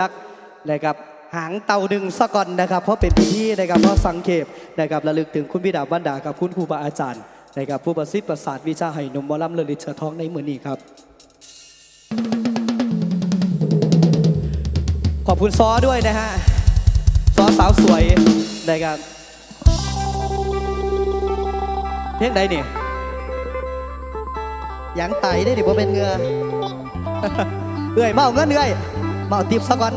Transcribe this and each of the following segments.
รักนะครับหางเต่าดึงสะก่อนนะครับเพราะเป็นพิธีนะครับเพราะสังเขปนะครับระลึกถึงคุณบิดาบรรดากับคุณครูบาอาจารย์นะครับผู้ประสิทธิ์ประสาทวิชาให้นมหมอลำเลอลิตเชิดทองในมือนี้ครับ ขอบคุณซอด้วยนะฮะซอสาวสวยนะครับเพลงใดนี่หยังไตได้ดิบ่เป็นเงือเอื่อยเมาเงินเอื่อย เมาติบซะก่อน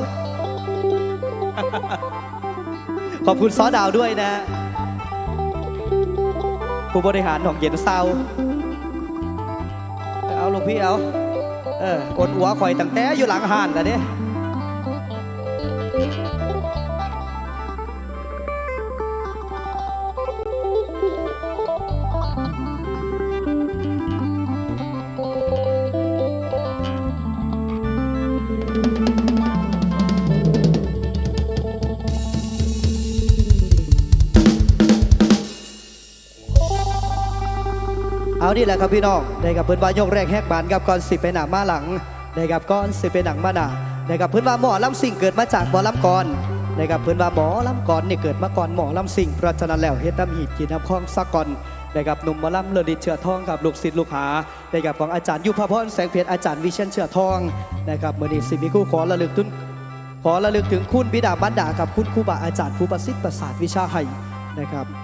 ขอบคุณซอดาวด้วยนะ ผู้บริหารของเย็นเศร้าเอาลูกพี่เอา เอออดหัวข่อยตั้งแต่อยู่หลังห่านแล้วเนี่ย เอานี่แหละครับพี่น้องได้กับเพื่อนว่ายกแรกแหกบานกับก่อนสิไปหนังมาหลังได้กับก่อนสิไปหนังมาหนาได้กับเพื่อนว่าหมอลำสิ่งเกิดมาจากหมอลำก่อนได้กับเพื่อนว่าหมอลำก่อนนี่เกิดมาก่อนหมอลำสิ่งเพราะฉะนั้นแล้วเฮ็ดน้ำหีดกินน้ำคลองซักก่อนได้กับหนุ่มหมอลำเลอดิเชื่อทองกับลูกศิษย์ลูกหาได้กับของอาจารย์ยุพพรแสงเพชรอาจารย์วิเชียนเชื่อทองนะครับมื่อนี้สิมีคู่ขอระลึกถึงขอระลึกถึงคุณบิดาบรรดากับคุณครูบาอาจารย์ผู้ประสิทธิ์ประสาทวิชาให้นะครับ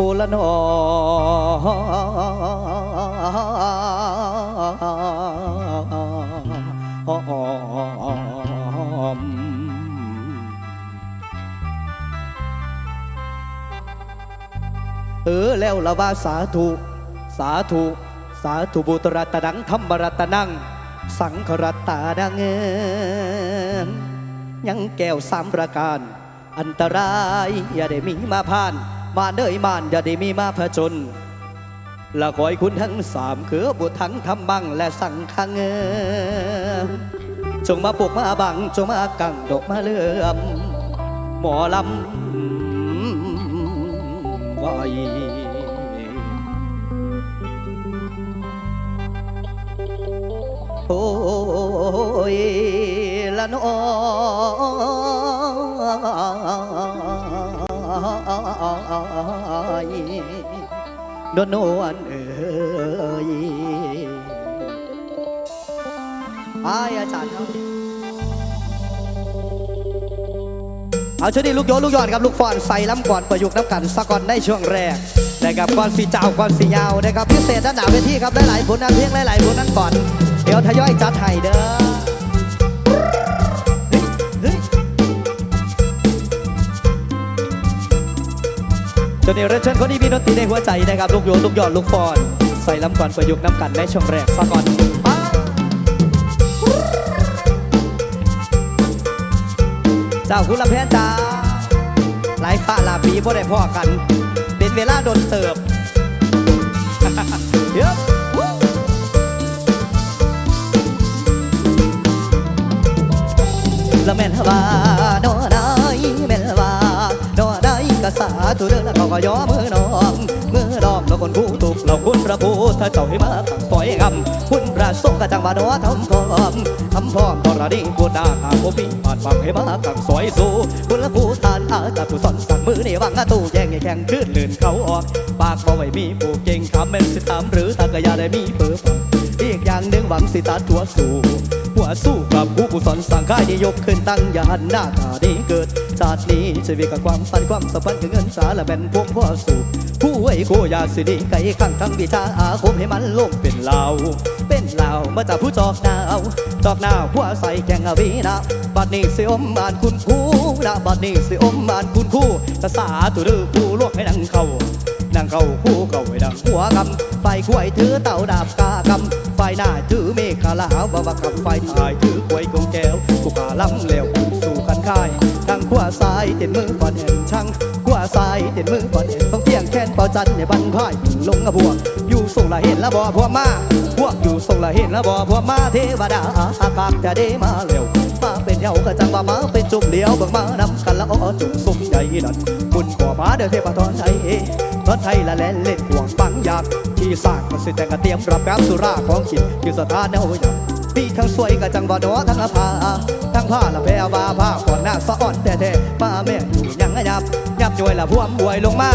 โอละนอมเออแล้วละว่าสาธุ สาธุ สาธุบุตรรัตนังธรรมรัตนัง สังขรัตตาดังเงินยังแก้วสามประการ อันตรายอย่าได้มีมาผ่าน มาเด้ยมานอย่าได้มีมาผจญละคอยคุณทั้งสามคือบุตรทั้งธรรมังและสั่งขังเงินจงมาปลุกมาบังจงมากังดอกมาเลื่อมหมอลำไว้โอ้ยละนอย นวลนวลเอยอายอาจารย์ครับเอาชุดนี้ลูกโยนลูกหยอดครับลูกฟอนใส่ล้ำก่อนประยุกต์น้ำกันสะก่อนในช่วงแรกนะครับก่อนสีเจ้าก่อนสียาวนะครับพิเศษด้านหนาเวทีครับหลายๆผลงานเพลงหลายๆผลนั้นก่อน เดี๋ยวทยอยจัดให้เด้อ จนนี้เรนเชิญคนที่มีดนตรีในหัวใจนะครับลูกโยนลูกหยอดลูกฟอน ใส่ล้ำก่อนประยุกต์น้ำกันในช่วงแรกสะก่อนเจ้าคุณละแพนจ้าหลายฝ่าลาปีพ่ได้พ่อกัน เป็นเวลาโดนเติบเยอะ ษาธุเรื่องแล้วเขาก็ย่อมือน้องมือดอมแล้วคนผู้ถูกเราคุณพระพุทธเจ้าให้มาขังสวยงามคุณพระสงฆ์กระจังบาโนทำพร้อมทำพร้อมตอนระดิ่งพูดหน้าตาโคปีปาดฟังให้มาขังสวยสู้คุณละผู้ทานอาจารย์ผู้สอนสั่งมือนี่วังตู้แย่งแข่งขึ้นลื่นเขาออก ปากบ่ไว้มีผู้เก่งคำแม่นสิตามหรือตากะยาได้มีเปิดอีกอย่างหนึ่งหวังสิตาตัวสู่หัวสู้กับผู้ผู้สอนสั่งค่ายยกขึ้นตั้งยานหน้าตาดีเกิด ชาตินี้ชีวิตกับความฝันความสัมพันธ์คือเงินสาละแม่นพวงพ่อสู่ผู้ไว้โคยาสิดีไก่ข้างทั้งวิชาอาคมให้มันลงเป็นเหล่าเป็นเหล่ามาจากผู้จอกดาวจอกหน้าผู้อาศัยแกงอวีนะบัดนี้สิอมมานคุณคู่นะบัดนี้สิอมมานคุณคู่ภาษาตุดื้อผู้ลวกให้นังเขานางเข้าคู่เก่าไว้ดังหัวกำไฟกล้วยถือเต่าดาบกากำไฟหน้าถือเมฆขลาวบวกกับไฟถ่ายถือกล้วยกงแก้วกูขาล้ำ สายเต็นมือก่อนเห็นช่างขวาว่าสายเต็นมือก่อนเห็นต้องเที่ยงแค้นเป่าจันในบันพ่ายลงกระบวก ส่งละเห็นละบ่พวกมาพวกอยู่ส่งละเห็นละบ่พวกมาเทวดาอากาศจะได้มาเร็วมาเป็นเหยาก็จังว่ามาเป็นจุ่มเลี้ยวเบิ่งมานำกันละอ้อจุ่มสุมใหญ่นั่นบุญก่อมาเด้อเทพทอนไทยทอนไทยละแลนเล่นห่วงปังยากที่สร้างก็สิแต่งกระเตรียมรับการสุราของกินอยู่สถานเอาอย่างพี่ทั้งสวยก็จังบ่ดอทั้งอภาทั้งผ้าละแพรวาผ้าก่อนหน้าสะอ่อนแต่แท้ป้าแม่อยู่ยังยับยับย่วยละพ่วมบวยลงมา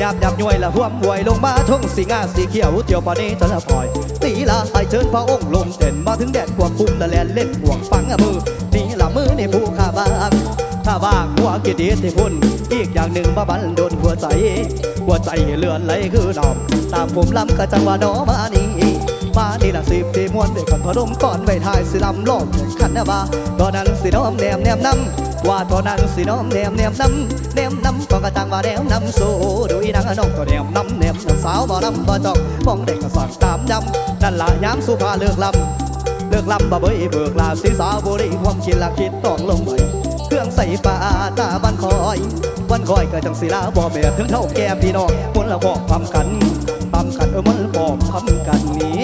ยับยับย่วยละห่วมบวยลงมาทุ่งสีงาสีเขียวเที่ยวปอนี้จะละพลอย ตีละไอเชิญพระองค์ลงเด่นมาถึงแดดกวกคุ้มละแลนเล่นห่วงฟังมือนี่ละมือในผู้ข้าบ้างข้าบ้างหัวกิดีที่พุ่นอีกอย่างหนึ่งบ้าบันโดนหัวใจ หัวใจเลื่อนไหลคือดอมตามผมลำกะจังว่าดอมานี้ มานี่ละสิบทีมวนเด้วยกันพนมก่อนไว้ทายสิลำโลกแข่งขันนะบ้าตอนนั้นสิน้อมแนมแนมน้ำว่าตอนนั้นสิน้อมแนมแนมน้ำแนมน้ำก็กระตังว่าแนมน้ำสู้ดูอีนางน้องก็แนมน้ำแนมน้ำสาวบ่น้ำบ่จอกมองเด็กก็สั่งตามยำนั่นละย้ำสุภาเลือกลำเลือกลำบ่เบยเบิกลาสีสาวบุรีความคิดละคิดต้องลงไปเครื่องใส่ปลาตาบันคอยวันคอยก็จังสีลาบ่แม่ถึงเท่าแก้มพี่น้องมุนละบอกพำกันำกันเออมันบอกทำกันนี้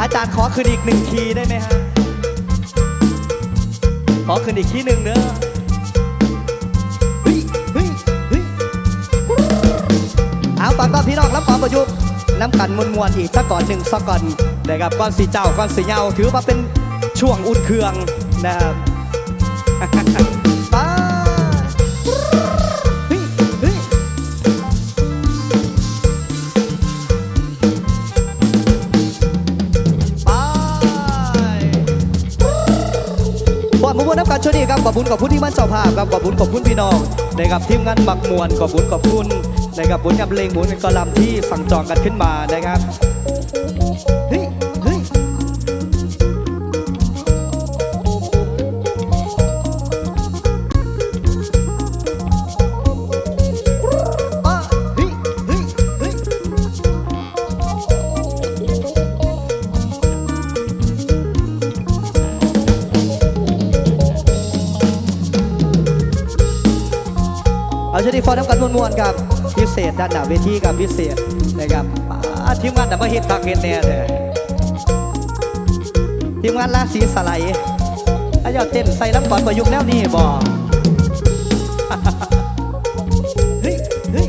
อาจารย์ขอคืนอีกหนึ่งทีได้ไหมฮะ ขอคืนอีกทีหนึ่งเด้อเฮ้ยเอาฟังก่อนพี่น้องรับความประยุกต์น้ำกันมวลมวลอีกสักก่อนหนึ่งสักก่อนนะครับก้อนสีเจ้าก้อนสีเงาถือว่าเป็นช่วงอุ่นเครื่องนะครับ อดมุมวนช่วยดีครับขอบคุณขอบคุณที่มั่นเจ้าภาพครับขอบคุณขอบคุณพี่น้องนะครับทีมงานหมักมวลขอบคุณขอบคุณนะครับบุญกับเพลงบุญกอลำที่สั่งจองกันขึ้นมานะครับ อาชนิดฟอนน้ำกันมวนๆครับพิเศษด้านหน้าเวทีกับพิเศษนะครับทีมงานดับเบิลฮิตตักเฮ็ดแน่เลยทีมงานราศีสไลด์ถ้ายอดเต้นใส่น้ำก่อนประยุกต์แนวนี้บ่เฮ้ยเฮ้ย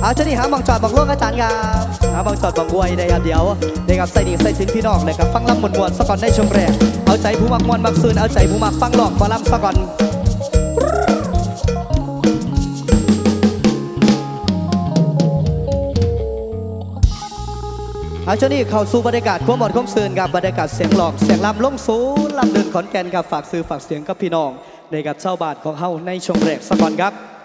เอาชนิดหาบังจอดบังล่วงอาจารย์ครับหาบังจอดบังบวยนะครับเดี๋ยวนะครับใส่ดีใส่สินพี่น้องเลยครับฟังลำมวนมวนๆสะก่อนในช่วงแรกเอาใจผู้มักมวนมักซืนเอาใจผู้มักฟังหลอกมาลำสะก่อน เอาชนิดเข้าสู่บรรยากาศความบอดความซืนกับบรรยากาศเสียงหลอกเสียงลำลงสูนลำเดินขอนแก่นกับฝากซื้อฝากเสียงกับพี่น้องในกับเช่าบาทของเฮาในช่วงแรกสะก่อนครับ